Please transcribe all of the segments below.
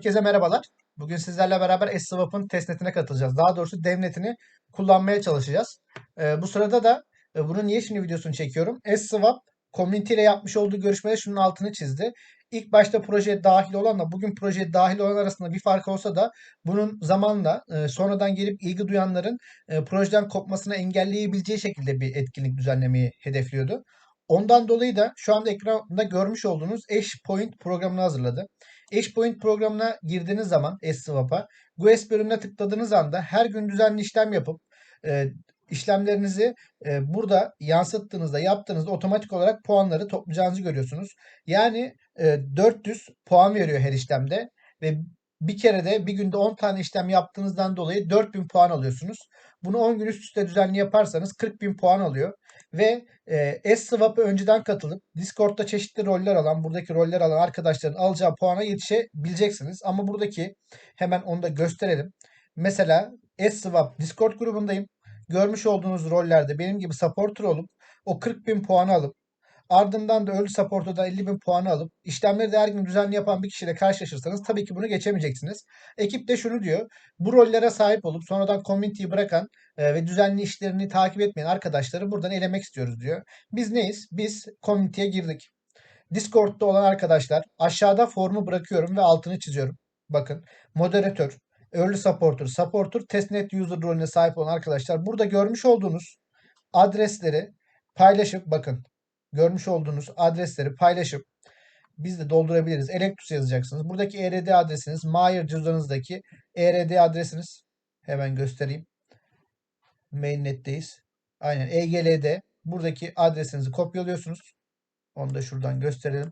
Herkese merhabalar. Bugün sizlerle beraber S-Swap'ın testnetine katılacağız. Daha doğrusu devnetini kullanmaya çalışacağız. Ee, bu sırada da e, bunun niye şimdi videosunu çekiyorum? S-Swap community ile yapmış olduğu görüşmede şunun altını çizdi. İlk başta projeye dahil olanla bugün projeye dahil olan arasında bir fark olsa da bunun zamanla e, sonradan gelip ilgi duyanların e, projeden kopmasını engelleyebileceği şekilde bir etkinlik düzenlemeyi hedefliyordu. Ondan dolayı da şu anda ekranda görmüş olduğunuz Eş Point programını hazırladı. Eş Point programına girdiğiniz zaman S-Swap'a GUES bölümüne tıkladığınız anda her gün düzenli işlem yapıp e, işlemlerinizi e, burada yansıttığınızda yaptığınızda otomatik olarak puanları toplayacağınızı görüyorsunuz. Yani e, 400 puan veriyor her işlemde ve bir kere de bir günde 10 tane işlem yaptığınızdan dolayı 4000 puan alıyorsunuz. Bunu 10 gün üst üste düzenli yaparsanız 40.000 puan alıyor. Ve e, S-Swap'a önceden katılıp Discord'da çeşitli roller alan, buradaki roller alan arkadaşların alacağı puana yetişebileceksiniz. Ama buradaki hemen onu da gösterelim. Mesela S-Swap Discord grubundayım. Görmüş olduğunuz rollerde benim gibi supporter olup o 40.000 puanı alıp Ardından da early support'ta 50 bin puanı alıp işlemleri de her gün düzenli yapan bir kişiyle karşılaşırsanız tabii ki bunu geçemeyeceksiniz. Ekip de şunu diyor. Bu rollere sahip olup sonradan community'yi bırakan e, ve düzenli işlerini takip etmeyen arkadaşları buradan elemek istiyoruz diyor. Biz neyiz? Biz community'ye girdik. Discord'da olan arkadaşlar aşağıda formu bırakıyorum ve altını çiziyorum. Bakın moderatör, early supporter, supporter, testnet user rolüne sahip olan arkadaşlar burada görmüş olduğunuz adresleri paylaşıp bakın görmüş olduğunuz adresleri paylaşıp biz de doldurabiliriz. Electus yazacaksınız. Buradaki ERD adresiniz, Mayer cüzdanınızdaki ERD adresiniz. Hemen göstereyim. Mainnet'teyiz. Aynen EGL'de buradaki adresinizi kopyalıyorsunuz. Onu da şuradan gösterelim.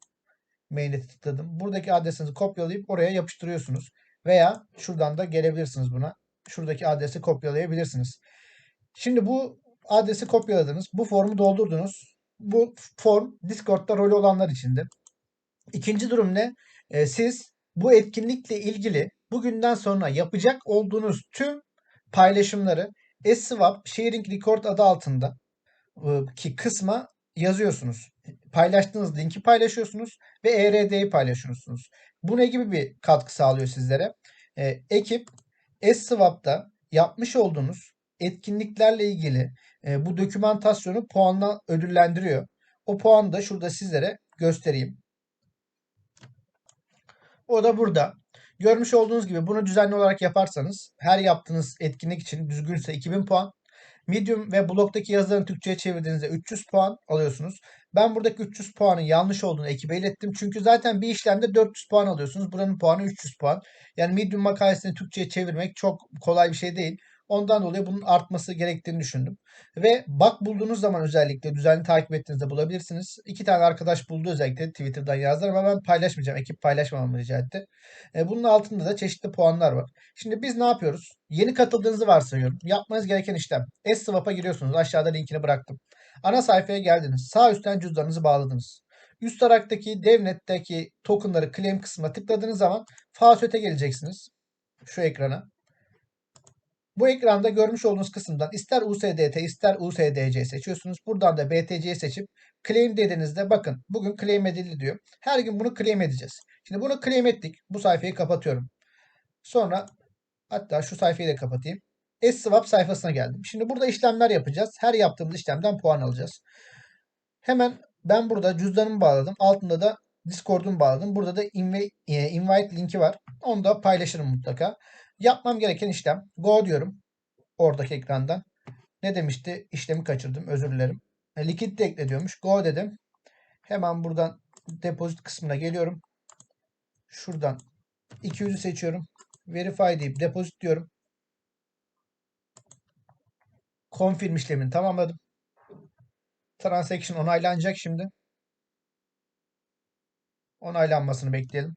Mainnet'e tıkladım. Buradaki adresinizi kopyalayıp oraya yapıştırıyorsunuz. Veya şuradan da gelebilirsiniz buna. Şuradaki adresi kopyalayabilirsiniz. Şimdi bu adresi kopyaladınız. Bu formu doldurdunuz bu form Discord'da rolü olanlar içindir. İkinci durum ne? E, siz bu etkinlikle ilgili bugünden sonra yapacak olduğunuz tüm paylaşımları S-Swap Sharing Record adı altında e, ki kısma yazıyorsunuz. Paylaştığınız linki paylaşıyorsunuz ve ERD'yi paylaşıyorsunuz. Bu ne gibi bir katkı sağlıyor sizlere? E, ekip S-Swap'ta yapmış olduğunuz etkinliklerle ilgili e, bu dokümantasyonu puanla ödüllendiriyor. O puanı da şurada sizlere göstereyim. O da burada. Görmüş olduğunuz gibi bunu düzenli olarak yaparsanız her yaptığınız etkinlik için düzgünse 2000 puan. Medium ve blogdaki yazılarını Türkçe'ye çevirdiğinizde 300 puan alıyorsunuz. Ben buradaki 300 puanın yanlış olduğunu ekibe ilettim. Çünkü zaten bir işlemde 400 puan alıyorsunuz. Buranın puanı 300 puan. Yani Medium makalesini Türkçe'ye çevirmek çok kolay bir şey değil. Ondan dolayı bunun artması gerektiğini düşündüm. Ve bak bulduğunuz zaman özellikle düzenli takip ettiğinizde bulabilirsiniz. İki tane arkadaş buldu özellikle Twitter'dan yazdılar ama ben paylaşmayacağım. Ekip paylaşmamamı rica etti. E, bunun altında da çeşitli puanlar var. Şimdi biz ne yapıyoruz? Yeni katıldığınızı varsayıyorum. Yapmanız gereken işlem. S-Swap'a giriyorsunuz. Aşağıda linkini bıraktım. Ana sayfaya geldiniz. Sağ üstten cüzdanınızı bağladınız. Üst taraftaki DevNet'teki tokenları claim kısmına tıkladığınız zaman Fausöt'e geleceksiniz. Şu ekrana. Bu ekranda görmüş olduğunuz kısımdan ister USDT ister USDC seçiyorsunuz. Buradan da BTC'yi seçip claim dediğinizde bakın bugün claim edildi diyor. Her gün bunu claim edeceğiz. Şimdi bunu claim ettik. Bu sayfayı kapatıyorum. Sonra hatta şu sayfayı da kapatayım. S-Swap sayfasına geldim. Şimdi burada işlemler yapacağız. Her yaptığımız işlemden puan alacağız. Hemen ben burada cüzdanımı bağladım. Altında da Discord'umu bağladım. Burada da e, invite linki var. Onu da paylaşırım mutlaka. Yapmam gereken işlem. Go diyorum. Oradaki ekrandan. Ne demişti? İşlemi kaçırdım. Özür dilerim. E, likit de ekle diyormuş. Go dedim. Hemen buradan depozit kısmına geliyorum. Şuradan 200'ü seçiyorum. Verify deyip depozit diyorum. Confirm işlemini tamamladım. Transaction onaylanacak şimdi. Onaylanmasını bekleyelim.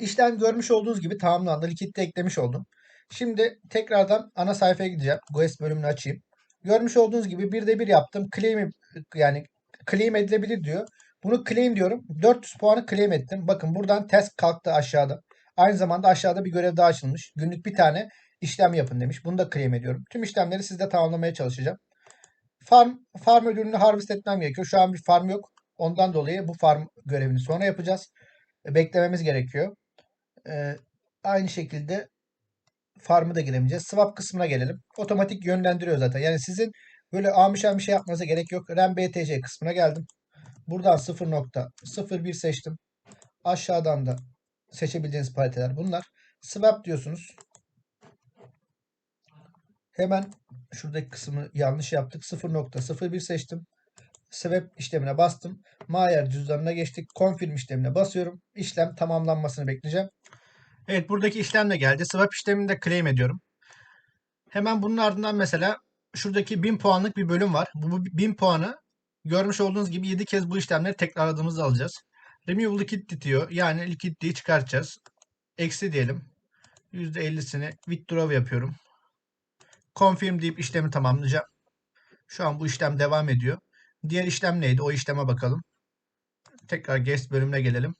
İşlem görmüş olduğunuz gibi tamamlandı. Likitte eklemiş oldum. Şimdi tekrardan ana sayfaya gideceğim. GOES bölümünü açayım. Görmüş olduğunuz gibi bir de bir yaptım. Claim yani claim edilebilir diyor. Bunu claim diyorum. 400 puanı claim ettim. Bakın buradan test kalktı aşağıda. Aynı zamanda aşağıda bir görev daha açılmış. Günlük bir tane işlem yapın demiş. Bunu da claim ediyorum. Tüm işlemleri sizde tamamlamaya çalışacağım. Farm, farm ödülünü harvest etmem gerekiyor. Şu an bir farm yok. Ondan dolayı bu farm görevini sonra yapacağız. Beklememiz gerekiyor. Ee, aynı şekilde farmı da giremeyeceğiz. Swap kısmına gelelim. Otomatik yönlendiriyor zaten. Yani sizin böyle amişan bir şey yapmanıza gerek yok. RAM BTC kısmına geldim. Buradan 0.01 seçtim. Aşağıdan da seçebileceğiniz pariteler bunlar. Swap diyorsunuz. Hemen şuradaki kısmı yanlış yaptık. 0.01 seçtim. Swap işlemine bastım. Mayer cüzdanına geçtik. Confirm işlemine basıyorum. İşlem tamamlanmasını bekleyeceğim. Evet buradaki işlem de geldi. Swap işlemini de claim ediyorum. Hemen bunun ardından mesela şuradaki 1000 puanlık bir bölüm var. Bu 1000 puanı görmüş olduğunuz gibi 7 kez bu işlemleri tekrarladığımızda alacağız. Remove liquidity diyor. Yani liquidity'yi çıkartacağız. Eksi diyelim. %50'sini withdraw yapıyorum. Confirm deyip işlemi tamamlayacağım. Şu an bu işlem devam ediyor. Diğer işlem neydi? O işleme bakalım. Tekrar guest bölümüne gelelim.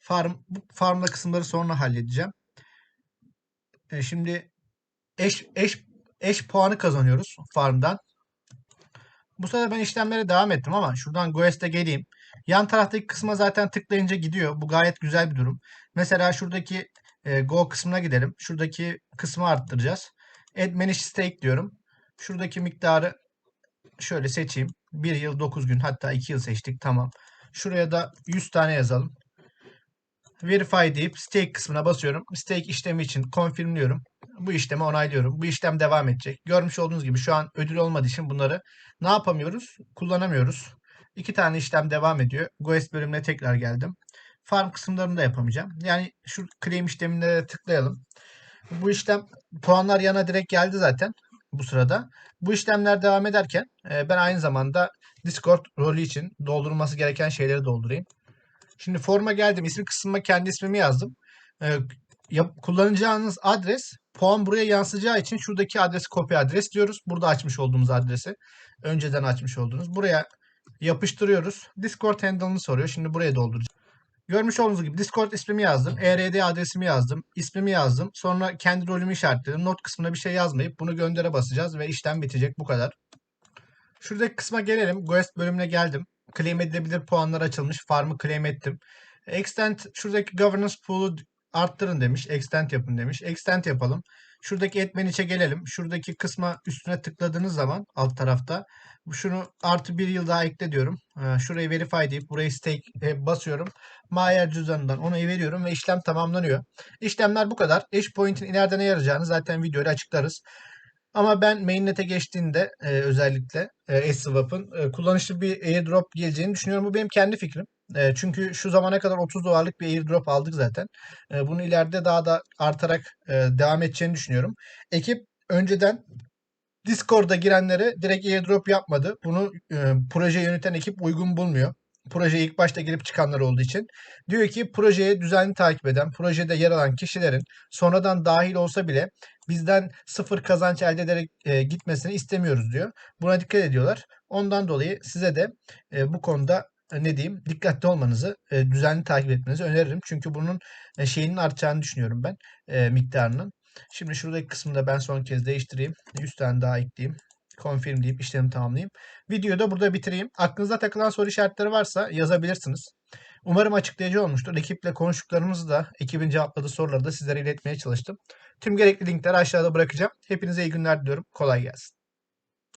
Farm, bu farmla kısımları sonra halledeceğim. E, şimdi eş, eş, eş puanı kazanıyoruz farmdan. Bu sefer ben işlemlere devam ettim ama şuradan Goest'e geleyim. Yan taraftaki kısma zaten tıklayınca gidiyor. Bu gayet güzel bir durum. Mesela şuradaki e, Go kısmına gidelim. Şuradaki kısmı arttıracağız. Add Manage Stake diyorum. Şuradaki miktarı şöyle seçeyim. 1 yıl 9 gün hatta 2 yıl seçtik. Tamam. Şuraya da 100 tane yazalım. Verify deyip stake kısmına basıyorum. Stake işlemi için confirmliyorum. Bu işlemi onaylıyorum. Bu işlem devam edecek. Görmüş olduğunuz gibi şu an ödül olmadığı için bunları ne yapamıyoruz? Kullanamıyoruz. İki tane işlem devam ediyor. Goest bölümüne tekrar geldim. Farm kısımlarını da yapamayacağım. Yani şu claim işlemine tıklayalım. Bu işlem puanlar yana direkt geldi zaten bu sırada. Bu işlemler devam ederken e, ben aynı zamanda Discord rolü için doldurulması gereken şeyleri doldurayım. Şimdi forma geldim. İsim kısmıma kendi ismimi yazdım. Ee, yap, kullanacağınız adres puan buraya yansıyacağı için şuradaki adresi kopya adres diyoruz. Burada açmış olduğumuz adresi. Önceden açmış olduğunuz. Buraya yapıştırıyoruz. Discord handle'ını soruyor. Şimdi buraya dolduracağım. Görmüş olduğunuz gibi Discord ismimi yazdım. ERD adresimi yazdım. ismimi yazdım. Sonra kendi rolümü işaretledim. Not kısmına bir şey yazmayıp bunu göndere basacağız ve işlem bitecek. Bu kadar. Şuradaki kısma gelelim. Guest bölümüne geldim. Claim edilebilir puanlar açılmış. Farm'ı claim ettim. Extend şuradaki governance pool'u arttırın demiş. Extend yapın demiş. Extend yapalım. Şuradaki etmen içe gelelim. Şuradaki kısma üstüne tıkladığınız zaman alt tarafta şunu artı bir yıl daha ekle diyorum. Ee, Şurayı verify deyip burayı stake e, basıyorum. Mayer cüzdanından onayı veriyorum ve işlem tamamlanıyor. İşlemler bu kadar. Eş point'in ileride ne yarayacağını zaten videoda açıklarız. Ama ben mainnet'e geçtiğinde e, özellikle e, S-Swap'ın e, kullanışlı bir airdrop geleceğini düşünüyorum. Bu benim kendi fikrim. E, çünkü şu zamana kadar 30 dolarlık bir airdrop aldık zaten. E, bunu ileride daha da artarak e, devam edeceğini düşünüyorum. Ekip önceden Discord'a girenlere direkt airdrop yapmadı. Bunu e, proje yöneten ekip uygun bulmuyor. Projeye ilk başta girip çıkanlar olduğu için. Diyor ki projeye düzenli takip eden, projede yer alan kişilerin sonradan dahil olsa bile bizden sıfır kazanç elde ederek e, gitmesini istemiyoruz diyor. Buna dikkat ediyorlar. Ondan dolayı size de e, bu konuda e, ne diyeyim dikkatli olmanızı, e, düzenli takip etmenizi öneririm. Çünkü bunun e, şeyinin artacağını düşünüyorum ben e, miktarının. Şimdi şuradaki kısmını da ben son kez değiştireyim. 100 tane daha ekleyeyim. Confirm deyip işlemi tamamlayayım. Videoyu da burada bitireyim. Aklınızda takılan soru işaretleri varsa yazabilirsiniz. Umarım açıklayıcı olmuştur. Ekiple konuştuklarımızı da, ekibin cevapladığı soruları da sizlere iletmeye çalıştım. Tüm gerekli linkleri aşağıda bırakacağım. Hepinize iyi günler diliyorum. Kolay gelsin.